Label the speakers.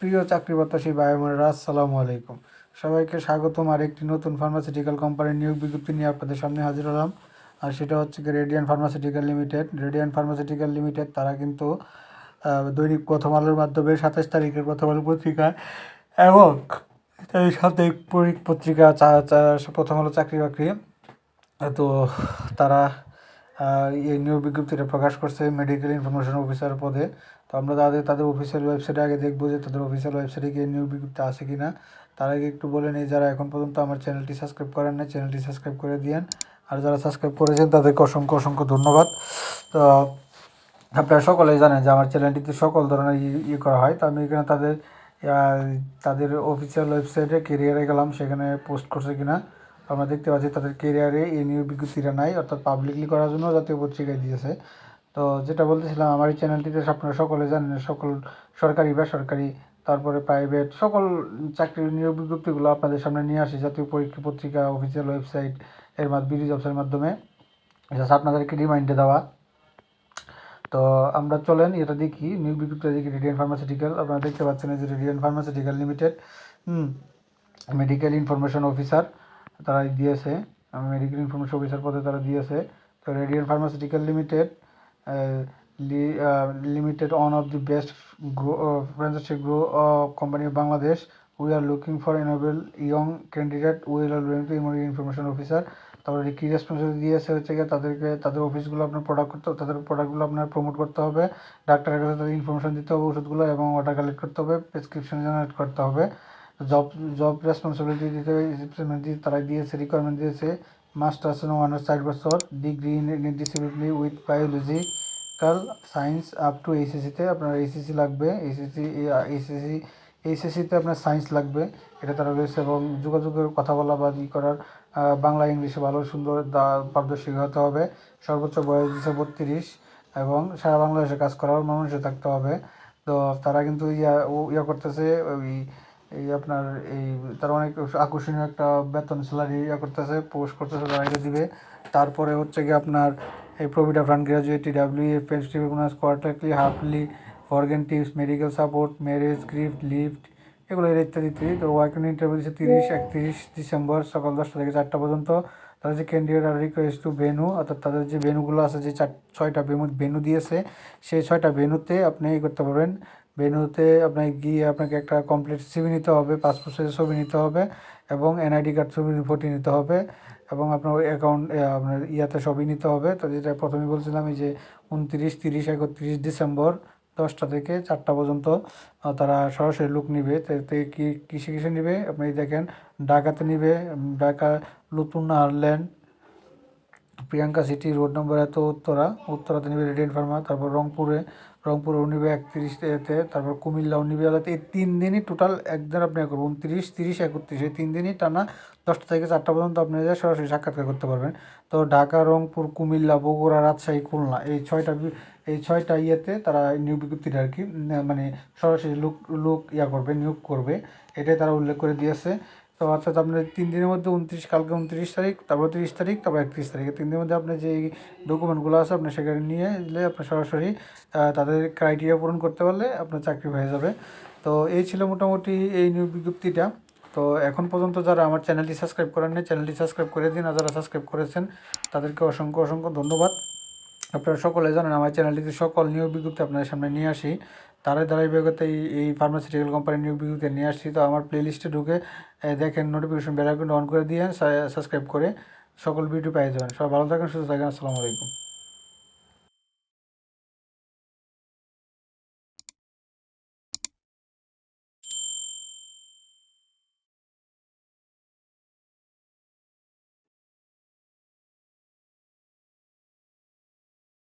Speaker 1: প্রিয় চাকরি প্রত্যাশী ভাই বোনেরা, আসসালামু আলাইকুম। সবাইকে স্বাগতম আর একটি নতুন ফার্মাসিউটিক্যাল কোম্পানির নিয়োগ বিজ্ঞপ্তি নিয়ে আপনাদের সামনে হাজির হলাম। আর সেটা হচ্ছে কি Radiant Pharmaceutical Limited Radiant Pharmaceutical Limited তারা কিন্তু দৈনিক প্রথম আলোর মাধ্যমে সাতাশ তারিখের প্রথম আলো পত্রিকায় এবং এই সাপ্তাহিক পত্রিকা প্রথম আলো চাকরি বাকরি। তো তারা এই নিয়োগ বিজ্ঞপ্তিটা প্রকাশ করছে মেডিকেল ইনফরমেশন অফিসার পদে। তো আমরা তাদের তাদের অফিসিয়াল ওয়েবসাইটে আগে দেখব যে তাদের অফিসিয়াল ওয়েবসাইটে গিয়ে নিয়োগ বিজ্ঞপ্তি আছে কি না তার আগে একটু বলে নিই, যারা এখন পর্যন্ত আমার চ্যানেলটি সাবস্ক্রাইব করেন না চ্যানেলটি সাবস্ক্রাইব করে দিয়েন। আর যারা সাবস্ক্রাইব করেছেন, তাদেরকে অসংখ্য অসংখ্য ধন্যবাদ। তো আপনারা সকলেই জানেন যে আমার চ্যানেলটিতে সকল ধরনের ই- ই করা হয়। তো আমি এখানে তাদের তাদের অফিসিয়াল ওয়েবসাইটে কেরিয়ারে গেলাম, সেখানে পোস্ট করছে কিনা। আমরা দেখতে পাচ্ছি তাদের কেরিয়ারে এই নিয়োগ বিজ্ঞপ্তিটা নাই, অর্থাৎ পাবলিকলি করার জন্য জাতীয় পত্রিকায় দিয়েছে। তো যেটা বলতেছিলাম, আমার এই চ্যানেলটিতে আপনারা সকলে জানেন, সকল সরকারি বেসরকারি, তারপরে প্রাইভেট সকল চাকরির নিয়োগ বিজ্ঞপ্তিগুলো আপনাদের সামনে নিয়ে আসি, জাতীয় পরীক্ষা পত্রিকা অফিসিয়াল ওয়েবসাইট এর মাধ্যমে বিডি জবসের মাধ্যমে। জাস্ট আপনাদেরকে রিমাইন্ডে দেওয়া। তো আমরা চলেন, এটা দেখি, নিয়োগ বিজ্ঞপ্তি দেখি রেডিয়ান ফার্মাসিউটিক্যাল আপনারা দেখতে পাচ্ছেন যে Radiant Pharmaceutical Limited medical information officer তারা দিয়েছে। মেডিকেল ইনফরমেশন অফিসার পদে তারা দিয়েছে। তো Radiant Pharmaceutical Limited limited one of the best grow franchise grow company of Bangladesh we are looking for enable young candidate will are going to information officer তারপরে কী responsibility দিয়েছে হচ্ছে গিয়ে তাদেরকে, তাদের অফিসগুলো আপনার প্রোডাক্ট করতে, তাদের প্রোডাক্টগুলো আপনার প্রমোট করতে হবে। ডাক্তারের কাছে তাদের ইনফরমেশন দিতে হবে, ওষুধগুলো এবং অর্ডার কালেক্ট করতে হবে। প্রেসক্রিপশন জেনারেট করতে হবে। জব জব রেসপন্সিবিলিটি দিতে হবে তারা দিয়েছে রিকোয়ারমেন্ট দিয়েছে। মাস্টার্স অনার্স চার বছর degree in discipline with biological science up to এইচএসিতে আপনার এইচএসি লাগবে। এইচএসি এইচএসি এইচএসিতে আপনার সায়েন্স লাগবে। এটা তারা রয়েছে এবং যোগাযোগের কথা বলা বা ই করার বাংলা, ইংলিশে ভালো সুন্দর পারদর্শী হতে হবে। সর্বোচ্চ বয়স দিচ্ছে বত্রিশ এবং সারা বাংলাদেশে কাজ করার মানুষে থাকতে হবে। তো তারা কিন্তু ইয়া ইয়া করতেছে, ওই এই আপনার এই তারা অনেক আকর্ষণীয় একটা বেতন স্যালারি ইয়া করতেছে পোস্ট করতেছে তারা এটা দিবে। তারপরে হচ্ছে কি আপনার এই provident fund gratuity W F festive bonus quarterly halfly ফরগেন tips medical support marriage gift lift এগুলো এর ইত্যাদি ইত্যাদি। তো ওয়ার্কিং ইন্টারভিউ দিচ্ছে তিরিশ একত্রিশ ডিসেম্বর সকাল দশটা থেকে চারটা পর্যন্ত। তাদের যে candidate R request to venue অর্থাৎ তাদের যে ভেনুগুলো আছে যে চার ছয়টা ভেনু ভেনু দিয়েছে সেই ছয়টা ভেনুতে আপনি ই করতে পারবেন। ভেনুতে আপনাকে গিয়ে আপনাকে একটা কমপ্লিট সিভি নিতে হবে পাসপোর্ট সাইজের ছবি নিতে হবে এবং এনআইডি কার্ড ছবি ফটো নিতে হবে এবং আপনার অ্যাকাউন্ট আপনার ইয়াতে সবই নিতে হবে। তো যেটা প্রথমে বলছিলাম, এই যে উনত্রিশ, তিরিশ, একত্রিশ ডিসেম্বর দশটা থেকে চারটা পর্যন্ত তারা সরাসরি লুক নিবে। কি, কিসে কিসে নিবে? আপনি দেখেন, ঢাকাতে নিবে, Dhaka লুতুন Ireland Priyanka city road number এত উত্তরা। উত্তরাতে নিবে রেডিয়েন্ট ফার্মা, তারপর রংপুরে রংপুরেও নিবে একত্রিশ এতে তারপর কুমিল্লাও নিবে যাতে এই তিন দিনই টোটাল একদিন আপনি করবেন, উনত্রিশ, তিরিশ, একত্রিশ। এই তিন দিনই টানা দশটা থেকে চারটা পর্যন্ত আপনি যা সরাসরি সাক্ষাৎকার করতে পারবেন। তো ঢাকা, রংপুর, কুমিল্লা, বগুড়া, রাজশাহী, খুলনা, এই ছয়টা এই ছয়টা ইয়েতে তারা নিয়োগ বিজ্ঞপ্তিটা আর কি মানে সরাসরি লোক লোক ইয়া করবে, নিয়োগ করবে। এটাই তারা উল্লেখ করে দিয়েছে। তো অর্থাৎ আপনার তিন দিনের মধ্যে উনত্রিশ, কালকে উনত্রিশ তারিখ, তারপর তিরিশ তারিখ, তারপর একত্রিশ তারিখ। তিন দিনের মধ্যে আপনার যে ডকুমেন্টগুলো আছে আপনি সেখানে নিয়ে দিলে আপনি সরাসরি তাদের ক্রাইটেরিয়া পূরণ করতে পারলে আপনার চাকরি হয়ে যাবে। তো এই ছিল মোটামুটি এই বিজ্ঞপ্তিটা। তো এখন পর্যন্ত যারা আমার চ্যানেলটি সাবস্ক্রাইব করেন নি চ্যানেলটি সাবস্ক্রাইব করে দিন। আর যারা সাবস্ক্রাইব করেছেন, তাদেরকে অসংখ্য অসংখ্য ধন্যবাদ। আপনারা সকলে জানেন, আমার চ্যানেলটিতে সকল নিয়োগ বিজ্ঞপ্তি আপনাদের সামনে নিয়ে আসি। তারাই ধারাবাহিকতা এই এই ফার্মাসিউটিক্যাল কোম্পানির নিয়োগ বিজ্ঞপ্তি নিয়ে আসছি। তো আমার প্লে লিস্টে ঢুকে দেখেন নোটিফিকেশন বেল অন করে দিয়ে সাবস্ক্রাইব করে সকল ভিডিও পেয়ে যাবেন। সবাই ভালো থাকেন, সুস্থ থাকেন, আসসালামু আলাইকুম।